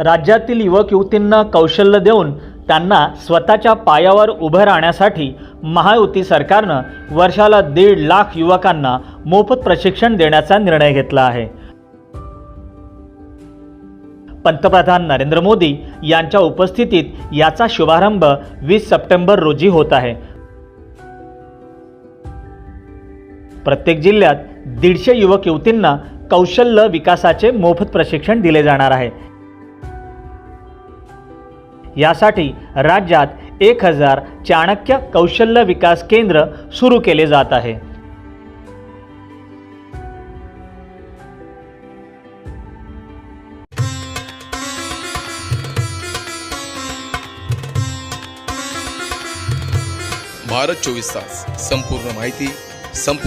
राज्यातील युवक युवतींना कौशल्य देऊन त्यांना स्वतःच्या पायावर उभं राहण्यासाठी महायुती सरकारनं वर्षाला दीड लाख युवकांना मोफत प्रशिक्षण देण्याचा निर्णय घेतला आहे. पंतप्रधान नरेंद्र मोदी यांच्या उपस्थितीत याचा शुभारंभ वीस सप्टेंबर रोजी होत आहे. प्रत्येक जिल्ह्यात दीडशे युवक युवतींना कौशल्य विकासाचे मोफत प्रशिक्षण दिले जाणार आहे. यासाठी राज्यात एक हजार चाणक्य कौशल्य विकास केंद्र सुरू केले जात आहे. भारत चोवीस तास. संपूर्ण माहिती संपूर्ण